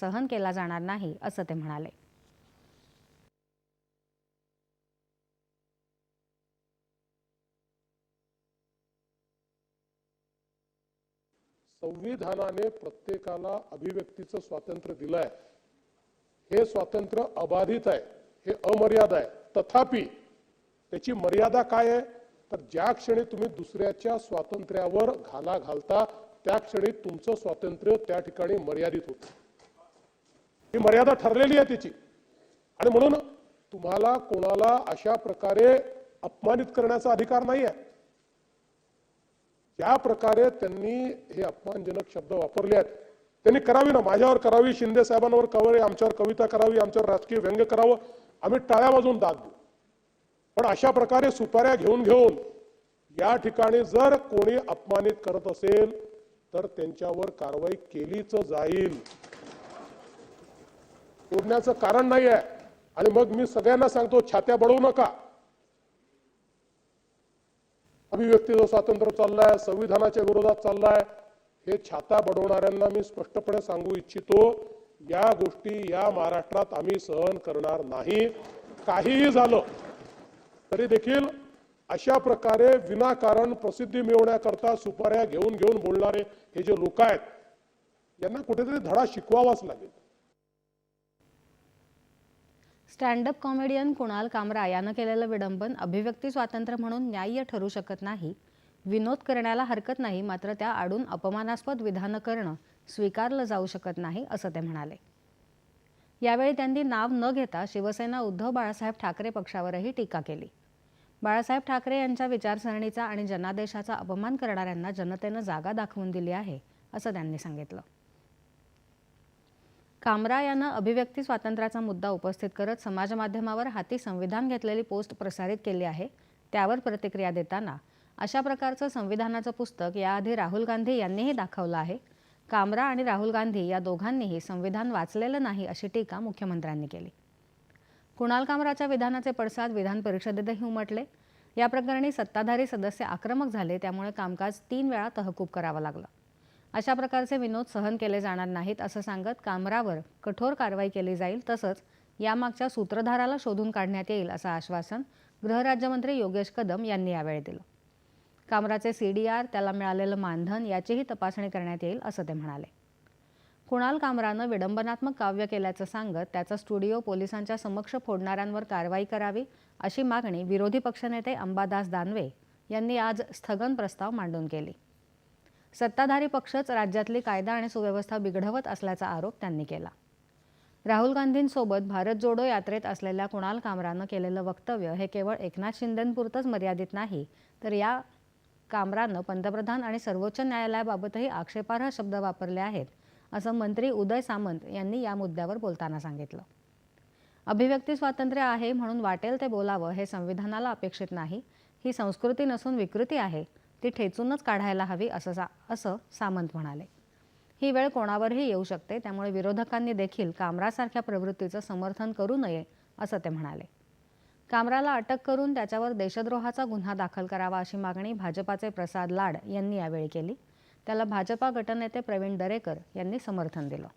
सहन केला जाणार नाही असं ते म्हणाले. संविधानाने प्रत्येकाला अभिव्यक्तीचं स्वातंत्र्य दिलंय. हे स्वातंत्र्य अबाधित आहे हे अमर्याद आहे. तथापि त्याची मर्यादा काय आहे? तर ज्या क्षणी तुम्ही दुसऱ्याच्या स्वातंत्र्यावर घाला घालता त्या क्षणी तुमचं स्वातंत्र्य त्या ठिकाणी मर्यादित होतं. ही मर्यादा ठरलेली आहे त्याची आणि म्हणून तुम्हाला कोणाला अशा प्रकारे अपमानित करण्याचा अधिकार नाही आहे ज्या प्रकारे त्यांनी हे अपमानजनक शब्द वापरले आहेत त्यांनी करावी ना. माझ्यावर करावी शिंदे साहेबांवर करावी आमच्यावर कविता करावी आमच्यावर राजकीय व्यंग्य करावं. आम्ही टाळ्या वाजवून दाद देऊ. पण अशा प्रकारे सुपाऱ्या घेऊन घेऊन या ठिकाणी जर कोणी अपमानित करत असेल तर त्यांच्यावर कारवाई केलीच जाईल. तोडण्याचं कारण नाही आहे आणि मग मी सगळ्यांना सांगतो छात्या बडवू नका. अभिव्यक्तीचं स्वातंत्र्य चाललंय संविधानाच्या विरोधात चाललाय हे छाता बडवणाऱ्यांना मी स्पष्टपणे सांगू इच्छितो या गोष्टी या महाराष्ट्रात आम्ही सहन करणार नाही. काहीही झालं तरी देखील अशा प्रकारे विनाकारण प्रसिद्धी मिळवण्याकरता सुपाऱ्या घेऊन घेऊन बोलणारे हे जे लोक आहेत यांना कुठेतरी धडा शिकवावाच लागेल. स्टँडअप कॉमेडियन कुणाल कामरा यानं केलेलं विडंबन अभिव्यक्ती स्वातंत्र्य म्हणून न्याय्य ठरू शकत नाही. विनोद करण्याला हरकत नाही मात्र त्या आडून अपमानास्पद विधानं करणं स्वीकारलं जाऊ शकत नाही असं ते म्हणाले. यावेळी त्यांनी नाव न घेता शिवसेना उद्धव बाळासाहेब ठाकरे पक्षावरही टीका केली. बाळासाहेब ठाकरे यांच्या विचारसरणीचा आणि जनादेशाचा अपमान करणाऱ्यांना जनतेनं जागा दाखवून दिली आहे असं त्यांनी सांगितलं. कामरा यानं अभिव्यक्ती स्वातंत्र्याचा मुद्दा उपस्थित करत समाजमाध्यमावर हाती संविधान घेतलेली पोस्ट प्रसारित केली आहे. त्यावर प्रतिक्रिया देताना अशा प्रकारचं संविधानाचं पुस्तक याआधी राहुल गांधी यांनीही दाखवलं आहे. कामरा आणि राहुल गांधी या दोघांनीही संविधान वाचलेलं नाही अशी टीका मुख्यमंत्र्यांनी केली. कुणाल कामराच्या विधानाचे पडसाद विधान परिषदेतही उमटले. या प्रकरणी सत्ताधारी सदस्य आक्रमक झाले त्यामुळे कामकाज तीन वेळा तहकूब करावं लागलं. अशा प्रकारचे विनोद सहन केले जाणार नाहीत असं सांगत कामरावर कठोर कारवाई केली जाईल तसंच यामागच्या सूत्रधाराला शोधून काढण्यात येईल असं आश्वासन गृहराज्यमंत्री योगेश कदम यांनी यावेळी दिलं. कामराचे सी डी आर त्याला मिळालेलं मानधन याचीही तपासणी करण्यात येईल असं ते म्हणाले. कुणाल कामरानं विडंबनात्मक काव्य केल्याचं सांगत त्याचा स्टुडिओ पोलिसांच्या समक्ष फोडणाऱ्यांवर कारवाई करावी अशी मागणी विरोधी पक्षनेते अंबादास दानवे यांनी आज स्थगन प्रस्ताव मांडून केली. सत्ताधारी पक्षच राज्यातली कायदा आणि सुव्यवस्था बिघडवत असल्याचा आरोप त्यांनी केला. राहुल गांधींसोबत भारत जोडो यात्रेत असलेल्या कुणाल कामरानं केलेलं वक्तव्य हे केवळ एकनाथ शिंदेंपुरतंच मर्यादित नाही तर या कामरानं पंतप्रधान आणि सर्वोच्च न्यायालयाबाबतही आक्षेपार्ह शब्द वापरले आहेत असं मंत्री उदय सामंत यांनी या मुद्द्यावर बोलताना सांगितलं. अभिव्यक्ती स्वातंत्र्य आहे म्हणून वाटेल ते बोलावं हे संविधानाला अपेक्षित नाही ही संस्कृती नसून विकृती आहे ती ठेचूनच काढायला हवी असं सा असं सामंत म्हणाले. ही वेळ कोणावरही येऊ शकते त्यामुळे विरोधकांनी देखील कामरासारख्या प्रवृत्तीचं समर्थन करू नये असं ते म्हणाले. कामराला अटक करून त्याच्यावर देशद्रोहाचा गुन्हा दाखल करावा अशी मागणी भाजपाचे प्रसाद लाड यांनी यावेळी केली. त्याला भाजपा गटनेते प्रवीण दरेकर यांनी समर्थन दिलं.